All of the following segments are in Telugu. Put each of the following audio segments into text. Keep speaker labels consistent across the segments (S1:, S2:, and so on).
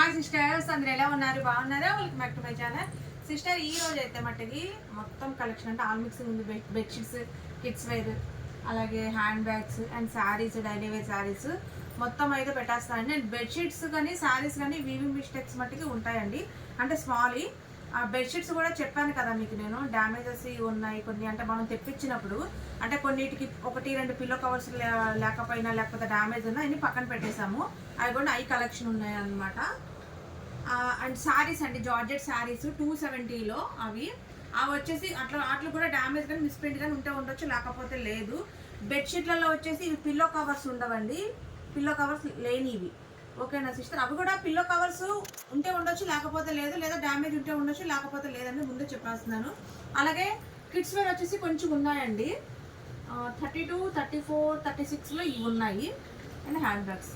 S1: హాయ్ సిస్టర్స్ అందరు ఎలా ఉన్నారు? బాగున్నారా? Welcome back to my channel sister ఈ రోజు అయితే మట్టికి మొత్తం కలెక్షన్ అంటే ఆల్ మిక్సింగ్ ఉంది. బెడ్ బెడ్షీట్స్ కిడ్స్ వేర్ అలాగే hand bags and saris daily wear saris మొత్తం అయితే పెట్టేస్తానండి అండ్. బెడ్షీట్స్ కానీ శారీస్ కానీ వీవింగ్ మిస్టేక్స్ మట్టికి ఉంటాయండి. అంటే స్మాల్ ఆ బెడ్షీట్స్ కూడా చెప్పాను కదా మీకు నేను. డ్యామేజెస్ ఉన్నాయి కొన్ని. అంటే మనం తెప్పించినప్పుడు అంటే కొన్నిటికి ఒకటి రెండు పిల్లో కవర్స్ లేకపోయినా లేకపోతే డ్యామేజ్ ఉన్నా అన్ని పక్కన పెట్టేశాము. అవి కూడా ఐ కలెక్షన్ ఉన్నాయి అనమాట అండ్ శారీస్ అండి జార్జెట్ శారీస్ టూ సెవెంటీలో అవి. అవి వచ్చేసి అట్లా అట్లా కూడా డ్యామేజ్ కానీ మిస్ప్రింట్ కానీ ఉంటే ఉండొచ్చు లేకపోతే లేదు. బెడ్షీట్లలో వచ్చేసి ఇవి పిల్లో కవర్స్ ఉండవండి. పిల్లో కవర్స్ లేనివి. ఓకేనా సిస్టర్ అవి కూడా పిల్లో కవర్స్ ఉంటే ఉండొచ్చు లేకపోతే లేదు లేదా డ్యామేజ్ ఉంటే ఉండొచ్చు లేకపోతే లేదని ముందే చెప్పేస్తున్నాను. అలాగే కిడ్స్ వేర్ వచ్చేసి కొంచెం ఉన్నాయండి. Thirty two thirty four thirty సిక్స్లో ఇవి ఉన్నాయి. అండ్ హ్యాండ్ బ్యాగ్స్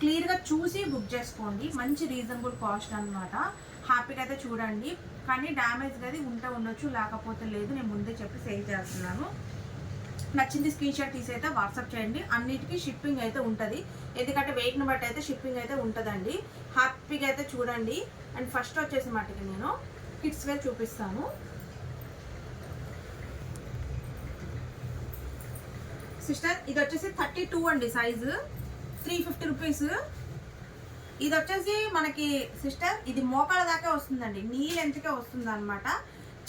S1: క్లియర్గా చూసి బుక్ చేసుకోండి. మంచి రీజనబుల్ కాస్ట్ అనమాట హ్యాపీగా అయితే చూడండి. కానీ డ్యామేజ్ అది ఉంటే ఉండొచ్చు లేకపోతే లేదు. నేను ముందే చెప్పి సేల్ చేస్తున్నాను. నచ్చింది స్క్రీన్ షాట్ తీసి అయితే వాట్సాప్ చేయండి. అన్నిటికీ షిప్పింగ్ అయితే ఉంటుంది. ఎందుకంటే వెయిట్ని బట్టి అయితే షిప్పింగ్ అయితే ఉంటుందండి. హ్యాపీగా అయితే చూడండి. అండ్ ఫస్ట్ వచ్చేసి మట్టుకి నేను కిడ్స్ వేర్ చూపిస్తాను. సిస్టర్ ఇది వచ్చేసి థర్టీ టూ అండి సైజు. త్రీ ఫిఫ్టీ రూపీస్ ఇది వచ్చేసి మనకి సిస్టర్ ఇది మోకాళ్ళ దాకా వస్తుందండి. నీ లెంత్కే వస్తుంది అనమాట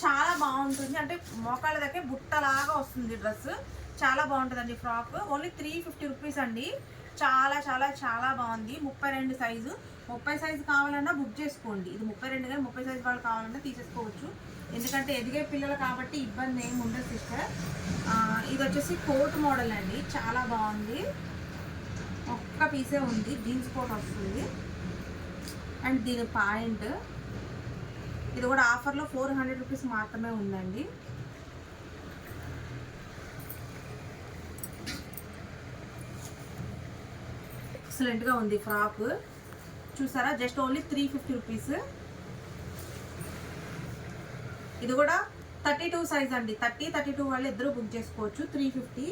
S1: చాలా బాగుంటుంది. అంటే మోకాళ్ళ దాకే బుట్టలాగా వస్తుంది డ్రెస్. చాలా బాగుంటుందండి frock. Only three fifty rupees అండి. చాలా చాలా చాలా బాగుంది. ముప్పై రెండు సైజు ముప్పై సైజు కావాలన్నా బుక్ చేసుకోండి. ఇది ముప్పై రెండు కానీ ముప్పై సైజు వాళ్ళు కావాలన్నా తీసేసుకోవచ్చు. ఎందుకంటే ఎదిగే పిల్లలు కాబట్టి ఇబ్బంది ఏమి ఉండదు సిస్టర్ ఇది వచ్చేసి కోట్ మోడల్ అండి. చాలా బాగుంది. ఒక్క పీసే ఉంది. జీన్స్ కోట్ వస్తుంది. అండ్ దీని పాయింట్. ఇది కూడా ఆఫర్లో ఫోర్ హండ్రెడ్ రూపీస్ మాత్రమే ఉందండి. ఎక్సలెంట్గా ఉంది ఫ్రాక్. చూసారా? Just only three fifty rupees. ఇది కూడా థర్టీ టూ సైజ్ అండి. థర్టీ థర్టీ టూ వాళ్ళు ఇద్దరు బుక్ చేసుకోవచ్చు. Three fifty.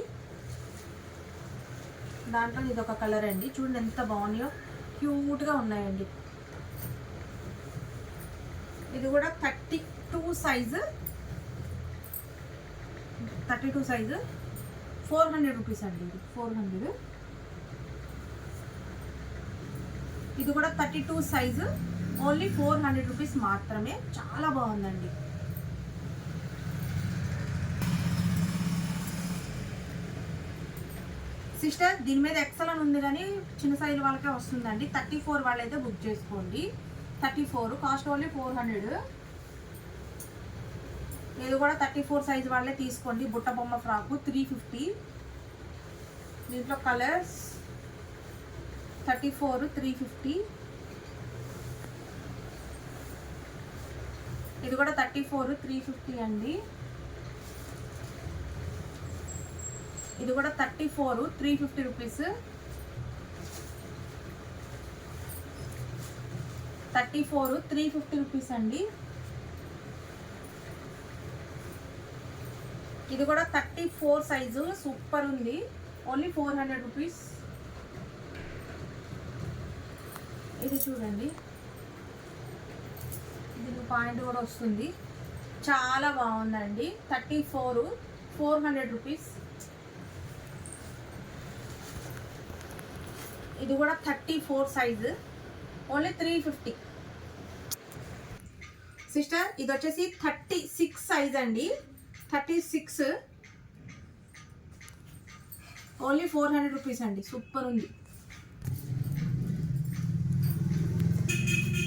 S1: దాంట్లో ఇది ఒక కలర్ అండి. చూడండి ఎంత బాగున్నాయో. క్యూట్గా ఉన్నాయండి. ఇది కూడా thirty two size thirty two size four hundred rupees అండి ఇది. ఫోర్ హండ్రెడ్ ఇది కూడా thirty two size only four hundred rupees మాత్రమే. చాలా బాగుందండి. సిస్టర్ దీని మీద ఎక్సల్ అని ఉంది కానీ చిన్న సైజు వాళ్ళకే వస్తుందండి. థర్టీ ఫోర్ వాళ్ళైతే బుక్ చేసుకోండి. Thirty four cost only four hundred ఇది కూడా థర్టీ ఫోర్ సైజ్ వాళ్ళే తీసుకోండి. బుట్ట బొమ్మ ఫ్రాకు త్రీ ఫిఫ్టీ దీంట్లో colours thirty four three fifty ఇది కూడా థర్టీ ఫోర్ త్రీ ఫిఫ్టీ అండి. ఇది కూడా thirty four three fifty rupees. Thirty four three fifty rupees అండి. ఇది కూడా థర్టీ ఫోర్ సైజు సూపర్ ఉంది. Only four hundred rupees. ఇది చూడండి. దీని పాయింట్ కూడా వస్తుంది. చాలా బాగుందండి. Thirty four four hundred rupees. ఇది కూడా thirty four size. Only three fifty. Sister ఇది వచ్చేసి థర్టీ సిక్స్ సైజ్ అండి. Thirty six. Only four hundred rupees అండి. సూపర్ ఉంది.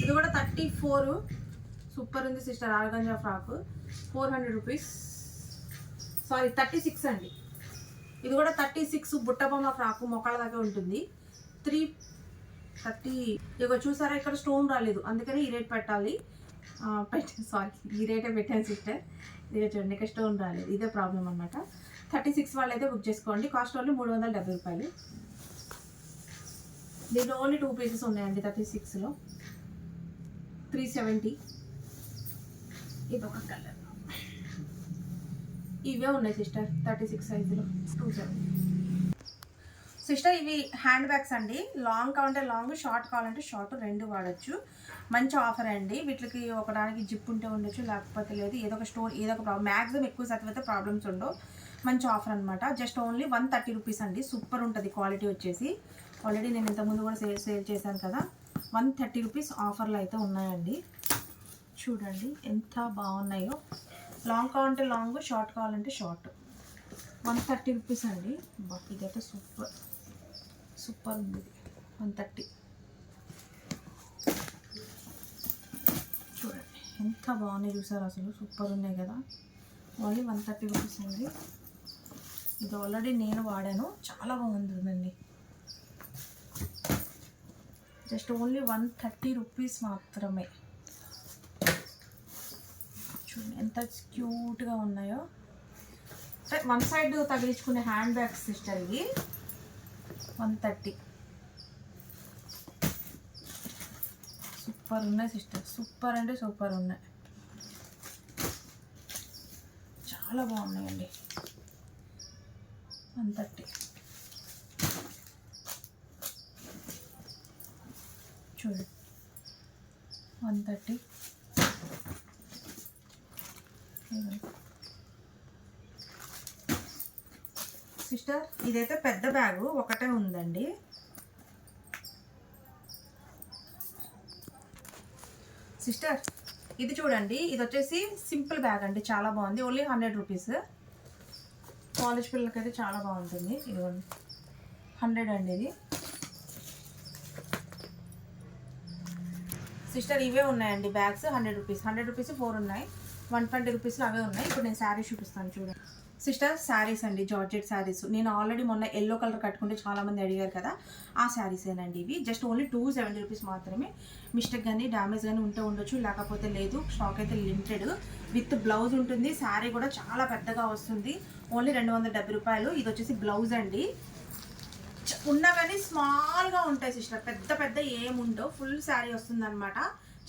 S1: ఇది కూడా థర్టీ ఫోర్. సూపర్ ఉంది sister organza frock. Four hundred rupees. Sorry thirty six అండి. ఇది కూడా థర్టీ సిక్స్ బుట్టబొమ్మ ఫ్రాక్ మొక్కల దాకా ఉంటుంది. Three thirty. ఇక చూసారా ఇక్కడ స్టోన్ రాలేదు. అందుకని ఈ రేట్ పెట్టాలి. పెట్టి సారీ ఈ రేటే పెట్టాను సిస్టర్. ఇదే చూడండి ఇక స్టోన్ రాలేదు. ఇదే ప్రాబ్లం అనమాట థర్టీ సిక్స్ వాళ్ళు అయితే బుక్ చేసుకోండి. కాస్ట్ ఓన్లీ మూడు వందల డెబ్బై రూపాయలు. దీంట్లో ఓన్లీ టూ పీసెస్ ఉన్నాయండి థర్టీ సిక్స్లో. Three seventy. ఇది ఒక కలర్. ఇవే ఉన్నాయి సిస్టర్ థర్టీ సిక్స్ సైజులో. Two seventy. సిస్టర్ ఇవి హ్యాండ్ బ్యాగ్స్ అండి. లాంగ్ కావాలంటే లాంగ్ షార్ట్ కావాలంటే షార్ట్ రెండు వాడచ్చు. మంచి ఆఫర్ అండి. వీటికి ఒకదానికి జిప్ ఉంటే ఉండొచ్చు లేకపోతే లేదు ఏదో ఒక స్టోర్ ఏదో ఒక ప్రాబ్లం మ్యాక్సిమం ఎక్కువ శాతం అయితే ప్రాబ్లమ్స్ ఉండవు. మంచి ఆఫర్ అనమాట just only one thirty rupees అండి. సూపర్ ఉంటుంది క్వాలిటీ వచ్చేసి. ఆల్రెడీ నేను ఇంతకుముందు కూడా సేల్ సేల్ చేశాను కదా. వన్ థర్టీ రూపీస్ ఆఫర్లు అయితే ఉన్నాయండి. చూడండి ఎంత బాగున్నాయో. లాంగ్ కావాలంటే లాంగ్ షార్ట్ కావాలంటే షార్ట్. వన్ థర్టీ రూపీస్ అండి. ఇదైతే సూపర్. సూపర్ ఉంది వన్ థర్టీ. చూడండి ఎంత బాగున్నాయి చూసారు అసలు? సూపర్ ఉన్నాయి కదా. ఓన్లీ వన్ థర్టీ రూపీస్ అండి ఇది ఆల్రెడీ నేను వాడాను. చాలా బాగుంటుందండి just only one thirty rupees మాత్రమే. చూడండి ఎంత క్యూట్గా ఉన్నాయో. వన్ సైడ్ తగిలించుకునే హ్యాండ్ బ్యాగ్స్ సిస్టర్ ఇవి. One thirty. సూపర్ ఉన్నాయి సిస్టర్. సూపర్ అంటే సూపర్ ఉన్నాయి. చాలా బాగున్నాయండి. One thirty. చూడు. One thirty. సిస్టర్ ఇదైతే పెద్ద బ్యాగు ఒకటే ఉందండి. సిస్టర్ ఇది చూడండి ఇది వచ్చేసి సింపుల్ బ్యాగ్ అండి చాలా బాగుంది. Only hundred rupees. కాలేజ్ పిల్లలకైతే చాలా బాగుంటుంది. ఇదిగోండి హండ్రెడ్ అండి ఇది. సిస్టర్ ఇవే ఉన్నాయండి bags hundred rupees. Hundred rupees four ఉన్నాయి. వన్ ట్వంటీ రూపీస్లో అవే ఉన్నాయి. ఇప్పుడు నేను శారీ చూపిస్తాను చూడండి. సిస్టర్ శారీస్ అండి జార్జెట్ శారీస్. నేను ఆల్రెడీ మొన్న ఎల్లో కలర్ కట్టుకుంటే చాలా మంది అడిగారు కదా ఆ శారీసేనండి ఇవి. Just only two seventy rupees మాత్రమే. మిస్టేక్ కానీ డ్యామేజ్ కానీ ఉంటే ఉండొచ్చు లేకపోతే లేదు స్టాక్ అయితే లిమిటెడ్. విత్ బ్లౌజ్ ఉంటుంది శారీ కూడా చాలా పెద్దగా వస్తుంది. ఓన్లీ రెండు వందల డెబ్బై రూపాయలు. ఇది వచ్చేసి బ్లౌజ్ అండి. ఉన్నా కానీ స్మాల్గా ఉంటాయి సిస్టర్. పెద్ద పెద్ద ఏముండవు ఫుల్ శారీ వస్తుంది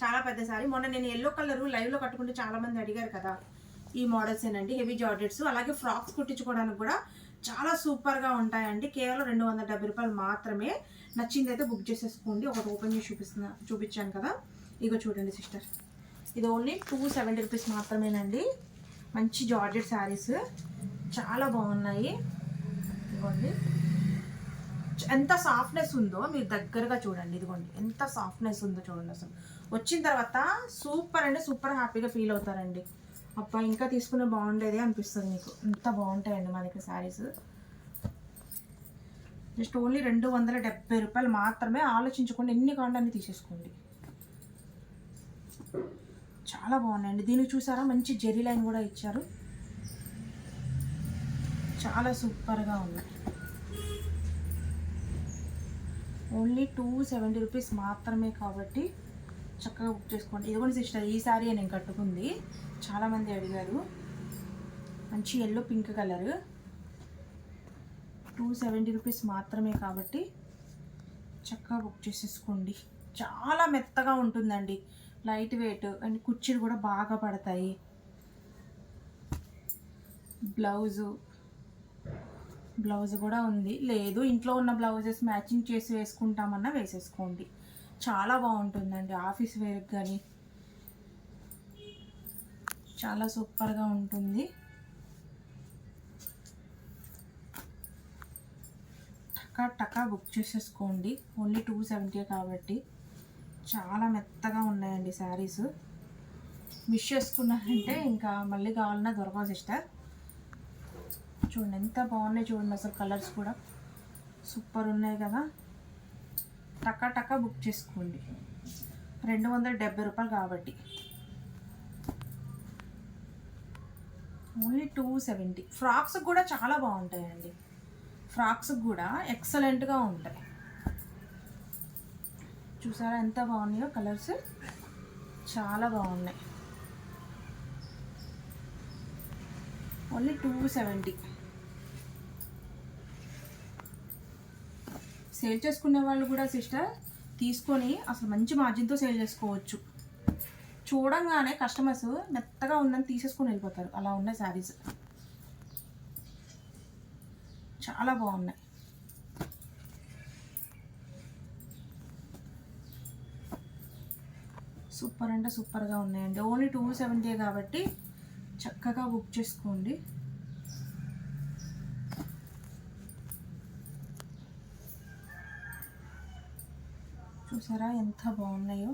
S1: చాలా పెద్ద శారీ. మొన్న నేను ఎల్లో కలరు లైవ్లో కట్టుకుంటే చాలా మంది అడిగారు కదా ఈ మోడల్స్ ఏనండి. Heavy georgettes. అలాగే ఫ్రాక్స్ కుట్టించుకోవడానికి కూడా చాలా సూపర్గా ఉంటాయండి. కేవలం రెండు వందల డెబ్బై రూపాయలు మాత్రమే. నచ్చింది అయితే బుక్ చేసేసుకోండి. ఒకటి ఓపెన్ చేసి చూపిస్తున్నా చూపించాను కదా. ఇగో చూడండి సిస్టర్. ఇది ఓన్లీ టూ సెవెంటీ రూపీస్ మాత్రమేనండి. మంచి జార్జెట్ శారీస్. చాలా బాగున్నాయి. ఇదిగోండి. ఎంత సాఫ్ట్నెస్ ఉందో మీరు దగ్గరగా చూడండి. ఇదిగోండి. ఎంత సాఫ్ట్నెస్ ఉందో చూడండి అసలు. వచ్చిన తర్వాత సూపర్ అంటే సూపర్ హ్యాపీగా ఫీల్ అవుతారండి. అప్ప ఇంకా తీసుకునే బాగుండేది అనిపిస్తుంది మీకు. ఇంత బాగుంటాయండి మా దగ్గర శారీస్ జస్ట్ ఓన్లీ రెండు వందల డెబ్బై రూపాయలు మాత్రమే ఆలోచించకుండా ఎన్ని కాండాన్ని తీసేసుకోండి. చాలా బాగున్నాయండి. దీనికి చూసారా? మంచి జెరీ లైన్ కూడా ఇచ్చారు. చాలా సూపర్గా ఉన్నాయి. ఓన్లీ టూ సెవెంటీ రూపీస్ మాత్రమే కాబట్టి చక్కగా బుక్ చేసుకోండి. ఇది కూడా సిస్టర్ ఈ సారీ నేను కట్టుకుంది. చాలామంది అడిగారు. మంచి yellow pink colour two seventy rupees మాత్రమే కాబట్టి చక్కగా బుక్ చేసేసుకోండి. చాలా మెత్తగా ఉంటుందండి. లైట్ వెయిట్ అండ్ కుర్చీలు కూడా బాగా పడతాయి. బ్లౌజు బ్లౌజ్ కూడా ఉంది. లేదు ఇంట్లో ఉన్న బ్లౌజెస్ మ్యాచింగ్ చేసి వేసుకుంటామన్నా వేసేసుకోండి. చాలా బాగుంటుందండి. ఆఫీస్ వేర్కి కానీ చాలా సూపర్గా ఉంటుంది. టకా టకా బుక్ చేసేసుకోండి. ఓన్లీ టూ సెవెంటీ కాబట్టి. చాలా మెత్తగా ఉన్నాయండి శారీస్. మిస్ చేసుకున్నారంటే ఇంకా మళ్ళీ కావాలన్నా దొరకవు సిస్టర్. చూడండి ఎంత బాగున్నాయి చూడండి అసలు కలర్స్ కూడా. సూపర్ ఉన్నాయి కదా. టకా టకా బుక్ చేసుకోండి. రెండు వందల డెబ్బై రూపాయలు కాబట్టి. ఓన్లీ టూ సెవెంటీ ఫ్రాక్స్ కూడా చాలా బాగుంటాయండి. ఫ్రాక్స్ కూడా ఎక్సలెంట్గా ఉంటాయి. చూసారా ఎంత బాగున్నాయో కలర్స్ చాలా బాగున్నాయి. ఓన్లీ టూ సెవెంటీ సేల్ చేసుకునే వాళ్ళు కూడా సిస్టర్ తీసుకొని అసలు మంచి మార్జిన్తో సేల్ చేసుకోవచ్చు. చూడంగానే కస్టమర్స్ మెత్తగా ఉందని తీసేసుకుని వెళ్ళిపోతారు. అలా ఉన్నాయి శారీస్. చాలా బాగున్నాయి. సూపర్ అంటే సూపర్గా ఉన్నాయండి. ఓన్లీ టూ సెవెంటీ కాబట్టి చక్కగా బుక్ చేసుకోండి. చూసారా ఎంత బాగున్నాయో?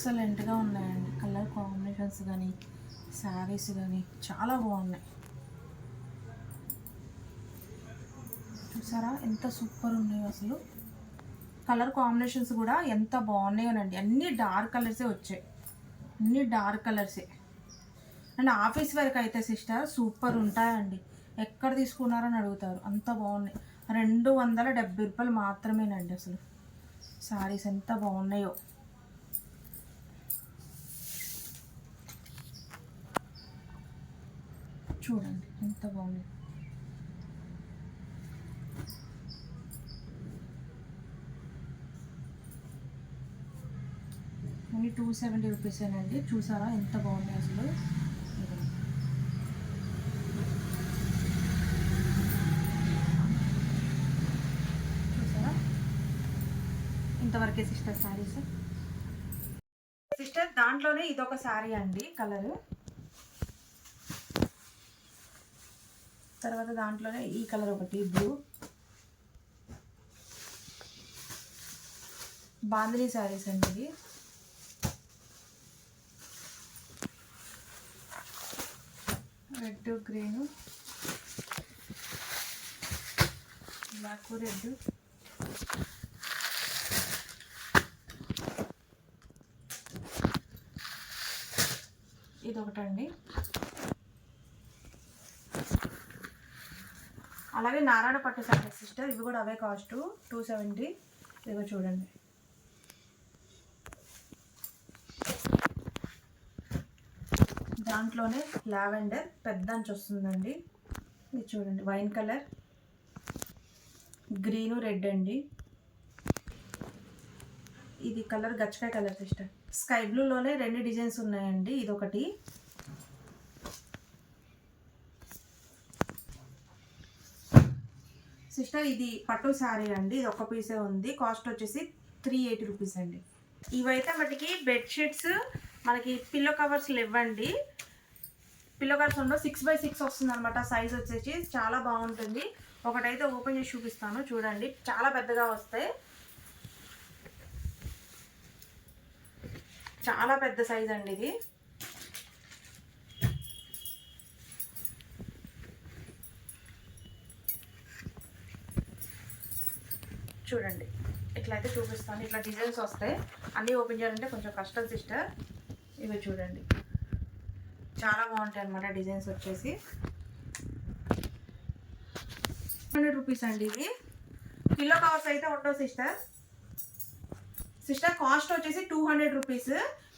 S1: ఎక్సలెంట్గా ఉన్నాయండి. కలర్ కాంబినేషన్స్ కానీ శారీస్ కానీ చాలా బాగున్నాయి. చూసారా? ఎంత సూపర్ ఉన్నాయో అసలు. కలర్ కాంబినేషన్స్ కూడా ఎంత బాగున్నాయోనండి. అన్ని డార్క్ కలర్సే వచ్చాయి. అన్ని డార్క్ కలర్సే. అండ్ ఆఫీస్ వరకు అయితే సిస్టర్ సూపర్ ఉంటాయండి. ఎక్కడ తీసుకున్నారని అడుగుతారు. అంత బాగున్నాయి. రెండు వందల డెబ్బై రూపాయలు మాత్రమేనండి అసలు. శారీస్ ఎంత బాగున్నాయో. చూడండి ఎంత బాగుంది. ఓన్లీ టూ సెవెంటీ రూపీసేనండి చూసారా ఎంత బాగుంది అసలు. చూసారా? ఇంతవరకే సిస్టర్ శారీస్. సిస్టర్ దాంట్లోనే ఇదొక శారీ అండి కలరు. తర్వాత దాంట్లోనే ఈ కలర్ ఒకటి బ్లూ. బాంద్రీ శారీస్ అండి ఇది రెడ్ గ్రీన్. బ్లాక్ రెడ్ ఇది ఒకటండి అలాగే నారాయణ పట్టు శారీస్ సిస్టర్ ఇవి కూడా అవే కాస్ట్. టూ సెవెంటీ ఇదిగో చూడండి. దాంట్లోనే లావెండర్ పెద్ద అంచు వస్తుందండి. ఇది చూడండి వైన్ కలర్. గ్రీను రెడ్ అండి. ఇది కలర్ గచ్చకాయ కలర్ సిస్టర్. స్కై బ్లూలోనే రెండు డిజైన్స్ ఉన్నాయండి. ఇది సిస్టర్ ఇది పట్టు శారీ అండి. ఇది ఒక పీసే ఉంది. కాస్ట్ వచ్చేసి త్రీ ఎయిటీ రూపీస్ అండి. ఇవైతే మటుకి బెడ్షీట్స్ మనకి పిల్లో కవర్స్ ఇవ్వండి పిల్లో కవర్స్ ఉండవు. సిక్స్ బై సిక్స్ వస్తుంది అనమాట సైజ్ వచ్చేసి చాలా బాగుంటుంది. ఒకటైతే ఓపెన్ చేసి చూపిస్తాను. చూడండి. చాలా పెద్దగా వస్తాయి. చాలా పెద్ద సైజ్ అండి ఇది. చూడండి. ఇట్లా అయితే చూపిస్తాను. ఇట్లా డిజైన్స్ వస్తాయి. అన్నీ ఓపెన్ చేయాలంటే కొంచెం కష్టం సిస్టర్ ఇవి చూడండి. చాలా బాగుంటాయి అనమాట డిజైన్స్ వచ్చేసి. హండ్రెడ్ రూపీస్ అండి ఇవి. కిలో కవర్స్ అయితే ఉండవు సిస్టర్ సిస్టర్ కాస్ట్ వచ్చేసి two hundred rupees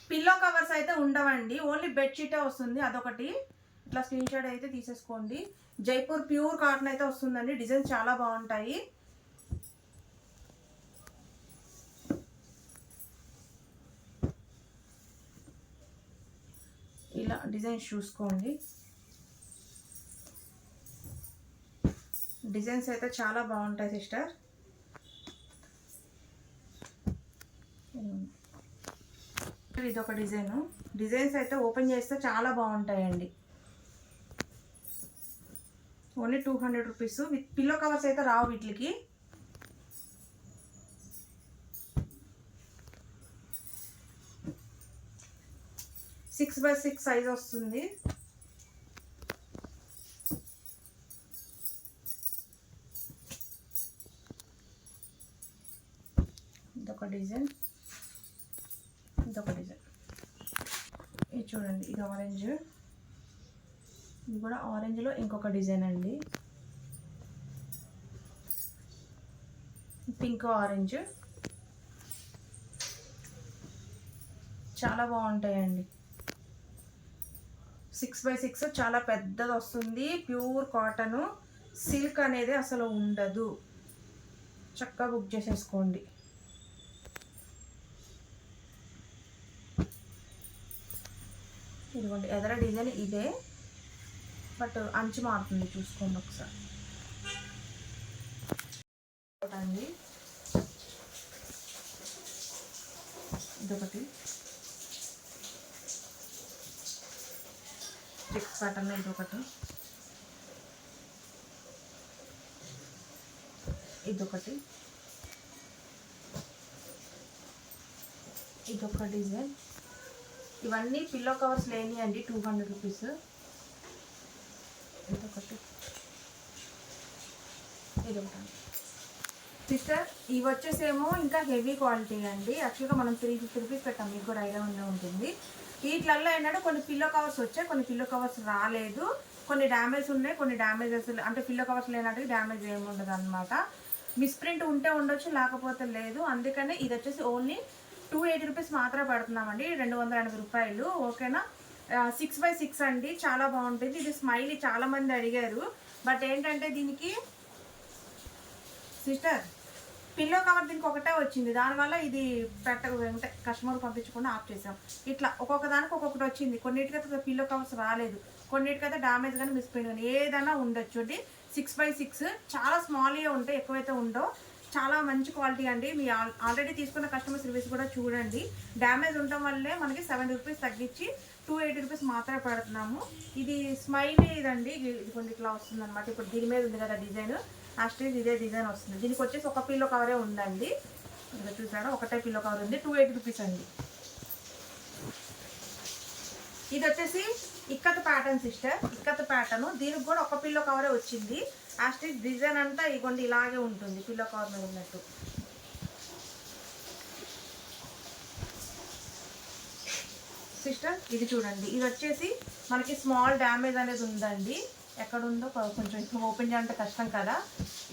S1: pillow covers అయితే ఉండవండి. ఓన్లీ బెడ్షీటే వస్తుంది అదొకటి. ఇట్లా స్క్రీన్ షాట్ అయితే తీసేసుకోండి. జైపూర్ ప్యూర్ కాటన్ అయితే వస్తుందండి. డిజైన్స్ చాలా బాగుంటాయి ఇలా డిజైన్స్ చూసుకోండి. డిజైన్స్ అయితే చాలా బాగుంటాయి సిస్టర్. ఇది ఒక డిజైన్. డిజైన్స్ అయితే ఓపెన్ చేస్తే చాలా బాగుంటాయండి. Only two hundred rupees. With pillow covers అయితే రావు వీటికి. సిక్స్ బై సిక్స్ సైజ్ వస్తుంది. ఇదొక డిజైన్. ఇదొక డిజైన్. ఇది చూడండి ఇది ఆరెంజ్ ఇది కూడా ఆరెంజ్లో ఇంకొక డిజైన్ అండి. పింక్ ఆరెంజ్ చాలా బాగుంటాయండి. సిక్స్ బై సిక్స్ చాలా పెద్దది వస్తుంది. Pure cotton. సిల్క్ అనేది అసలు ఉండదు. చక్కగా బుక్ చేసేసుకోండి. ఇదిగోండి ఎదర డిజైన్ ఇదే. బట్ అంచు మారుతుంది చూసుకోండి ఒకసారి. అండి ఇదొకటి. చెక్స్ ఇది ఒకటి ఇదొకటి. ఇదొక డిజైన్. ఇవన్నీ పిల్లో కవర్స్ లేని అండి టూ హండ్రెడ్ రూపీస్. ఇదొకటి. ఇదొకటి. సిస్టర్ ఇవి వచ్చేసేమో ఇంకా హెవీ క్వాలిటీ అండి. యాక్చువల్గా మనం త్రీ ఫిఫ్టీ రూపీస్ పెట్టాం. మీకు కూడా ఐడియా ఉండే ఉంటుంది. వీటిలల్లో ఏంటంటే కొన్ని పిల్లో కవర్స్ వచ్చాయి కొన్ని పిల్లో కవర్స్ రాలేదు. కొన్ని డ్యామేజ్ ఉన్నాయి కొన్ని డ్యామేజెస్ అంటే పిల్లో కవర్స్ లేనట్టు డ్యామేజ్ ఏమి ఉండదు అనమాట మిస్ప్రింట్ ఉంటే ఉండొచ్చు లేకపోతే లేదు. అందుకనే ఇది వచ్చేసి ఓన్లీ టూ ఎయిటీ రూపీస్ మాత్రమే పడుతున్నామండి. రెండు వందల ఎనభై రూపాయలు. ఓకేనా? సిక్స్ బై సిక్స్ అండి. చాలా బాగుంటుంది. ఇది స్మైలీ చాలా మంది అడిగారు. బట్ ఏంటంటే దీనికి సిస్టర్ పిల్లో కవర్ దీనికి ఒకటే వచ్చింది. దానివల్ల ఇది పెట్ట అంటే కస్టమర్ పంపించకుండా ఆఫ్ చేసాం ఇట్లా ఒక్కొక్క దానికి ఒక్కొక్కటి వచ్చింది. కొన్నిటికైతే పిల్లో కవర్స్ రాలేదు. కొన్నిటికైతే డ్యామేజ్ కానీ మిస్పోయింది కానీ ఏదైనా ఉండొచ్చు అండి. సిక్స్ బై సిక్స్ చాలా స్మాల్గా ఉంటాయి ఎక్కువైతే ఉండవు. చాలా మంచి క్వాలిటీ అండి. మీ ఆల్రెడీ తీసుకున్న కస్టమర్ సర్వీస్ కూడా చూడండి. డ్యామేజ్ ఉండటం వల్లే మనకి సెవెన్ రూపీస్ తగ్గించి టూ ఎయిటీ రూపీస్ మాత్రమే పెడుతున్నాము. ఇది స్మైలీ ఇదండి. ఇది కొన్ని ఇట్లా వస్తుంది అనమాట ఇప్పుడు దీని మీద ఉంది కదా డిజైన్. ఆ స్టేజ్ ఇదే డిజైన్ వస్తుంది. దీనికి వచ్చేసి ఒక పిల్లో కవరే ఉందండి. ఇక్కడ చూసారా ఒకటే పిల్లో కవర్ ఉంది. టూ ఎయిటీ రూపీస్ అండి. ఇది వచ్చేసి ikat pattern sister ikat pattern దీనికి కూడా ఒక పిల్లో కవరే వచ్చింది. ఆ డిజైన్ అంతా ఇగోండి ఇలాగే ఉంటుంది. పిల్లో కవర్ మీద ఉన్నట్టు. సిస్టర్ ఇది చూడండి. ఇది వచ్చేసి మనకి స్మాల్ డ్యామేజ్ అనేది ఉందండి. ఎక్కడుందో కొంచెం ఇప్పుడు ఓపెన్ చేయాలంటే కష్టం కదా.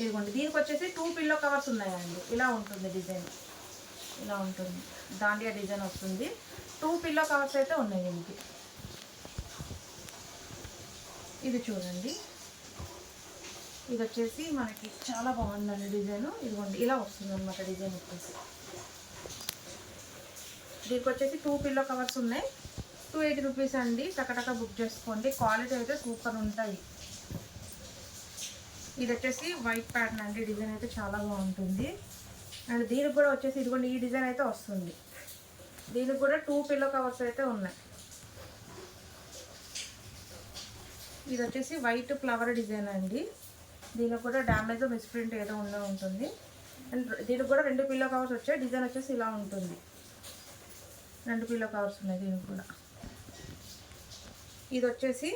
S1: ఇదిగోండి దీనికి వచ్చేసి టూ పిల్లో కవర్స్ ఉన్నాయండి. ఇలా ఉంటుంది డిజైన్. ఇలా ఉంటుంది. దాండియా డిజైన్ వస్తుంది. టూ పిల్లో కవర్స్ అయితే ఉన్నాయి దీనికి. ఇది చూడండి. ఇది వచ్చేసి మనకి చాలా బాగుందండి డిజైన్. ఇదిగోండి ఇలా వస్తుంది అనమాట డిజైన్ వచ్చేసి. దీనికి వచ్చేసి టూ పిల్లో కవర్స్ ఉన్నాయి. టూ ఎయిటీ రూపీస్ అండి. టకటక బుక్ చేసుకోండి. క్వాలిటీ అయితే సూపర్ ఉంటాయి. ఇది వచ్చేసి వైట్ ప్యాటర్న్ అండి. డిజైన్ అయితే చాలా బాగుంటుంది. అండ్ దీనికి కూడా వచ్చేసి ఇదిగోండి ఈ డిజైన్ అయితే వస్తుంది. దీనికి కూడా టూ పిల్లో కవర్స్ అయితే ఉన్నాయి. ఇది వచ్చేసి వైట్ ఫ్లవర్ డిజైన్ అండి. దీనికి కూడా డ్యామేజ్ మిస్ప్రింట్ ఏదో ఉండే ఉంటుంది. అండ్ దీనికి కూడా రెండు పిల్లో కవర్స్ వచ్చాయి. డిజైన్ వచ్చేసి ఇలా ఉంటుంది. రెండు పిల్లో కవర్స్ ఉన్నాయి దీనికి కూడా. ఇది వచ్చేసి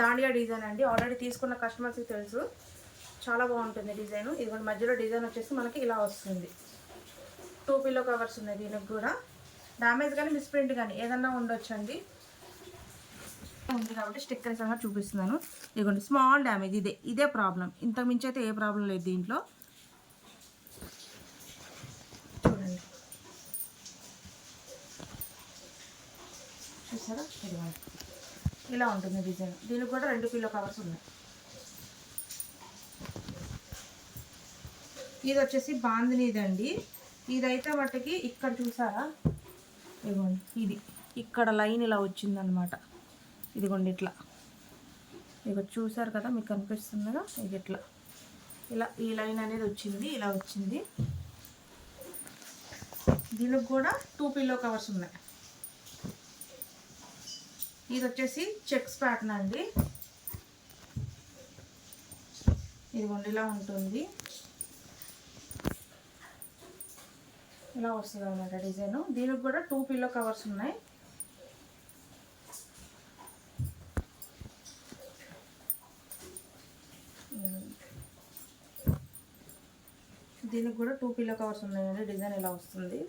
S1: దాండియా డిజైన్ అండి. ఆల్రెడీ తీసుకున్న కస్టమర్స్కి తెలుసు. చాలా బాగుంటుంది డిజైన్. ఇది కూడా మధ్యలో డిజైన్ వచ్చేసి మనకి ఇలా వస్తుంది. టూ పిల్లో కవర్స్ ఉన్నాయి దీనికి కూడా. డ్యామేజ్ కానీ మిస్ప్రింట్ కానీ ఏదన్నా ఉండొచ్చండి. ఉంది కాబట్టి స్టిక్కర్ సహా చూపిస్తున్నాను. ఇదిగోండి స్మాల్ డ్యామేజ్ ఇదే ఇదే ప్రాబ్లం ఇంతకు మించి అయితే ఏ ప్రాబ్లం లేదు దీంట్లో. చూడండి. చూసారా? ఇదిగోండి. ఇలా ఉంటుంది డిజైన్. దీనికి కూడా రెండు పిల్లో కవర్స్ ఉన్నాయి. ఇది వచ్చేసి బాందినీదండి. ఇదైతే మట్టుకి ఇక్కడ చూసారా? ఇదిగోండి ఇది. ఇక్కడ లైన్ ఇలా వచ్చిందనమాట. ఇదిగోండి ఇట్లా. ఇక చూసారు కదా మీకు కనిపిస్తుందిగా? ఇది ఇట్లా. ఇలా ఈ లైన్ అనేది వచ్చింది ఇలా వచ్చింది. దీనికి కూడా టూ పిల్లో కవర్స్ ఉన్నాయి. ఇది వచ్చేసి చెక్స్ ప్యాటర్న్ అండి. ఇదిగోండి ఇలా ఉంటుంది. ఇలా వస్తుంది అనమాట డిజైన్. దీనికి కూడా టూ పిల్లో కవర్స్ ఉన్నాయి. దీనికి కూడా టూ పిల్లో కవర్స్ ఉన్నాయండి. డిజైన్ ఇలా వస్తుంది?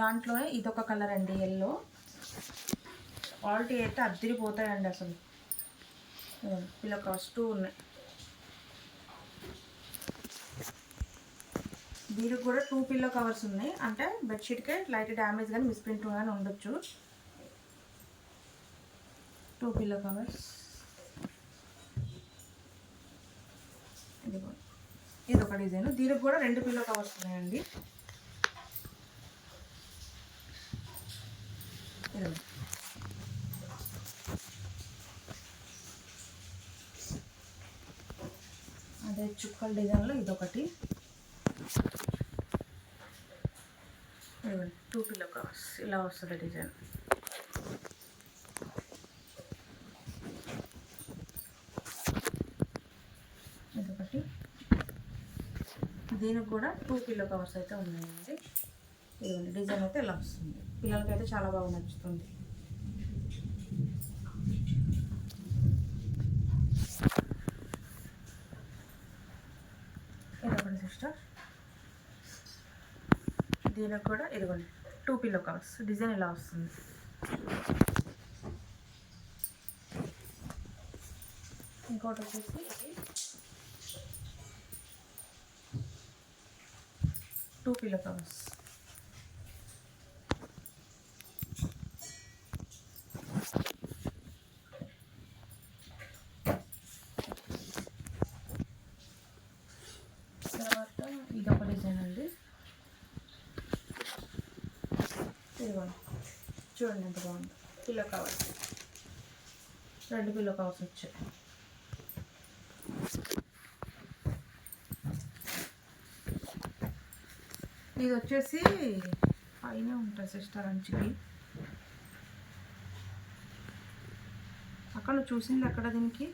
S1: దాంట్లో ఇదొక కలర్ అండి ఎల్లో క్వాలిటీ అయితే అద్దరిపోతాయండి అసలు. పిల్లో కవర్స్ టూ ఉన్నాయి. దీనికి కూడా టూ పిల్లో కవర్స్ ఉన్నాయి. అంటే బెడ్షీట్కే లైట్ డ్యామేజ్ కానీ మిస్ప్రింట్ కానీ ఉండొచ్చు. టూ పిల్లో కవర్స్ ఇది ఒక డిజైన్ దీనికి కూడా రెండు పిల్లో కవర్స్ ఉన్నాయండి. అదే చుక్కల డిజైన్లో ఇదొకటి ఇదిగోండి టూ పిల్లో కవర్స్ ఇలా వస్తుంది డిజైన్ ఇదొకటి దీనికి కూడా టూ పిల్లో కవర్స్ అయితే ఉన్నాయండి ఇదిగోండి డిజైన్ అయితే ఇలా వస్తుంది పిల్లలకైతే చాలా బాగా నచ్చుతుంది ఇదొకటి సిస్టర్ దీనికి కూడా ఇదిగోండి టూ పిల్లో కవర్స్ డిజైన్ ఇలా వస్తుంది? ఇంకోటి వచ్చేసి టూ పిల్లో కవర్స్ తర్వాత ఇదొక డిజైన్ అండి ఇదిగోండి చూడండి ఎంత బాగుంది. Pillow covers. రెండు పిల్లో కవర్స్ వచ్చాయి. ఇది వచ్చేసి పైన ఉంటుంది సిస్టర్ అంచుకి. అక్కడ చూసింది అక్కడ దీనికి?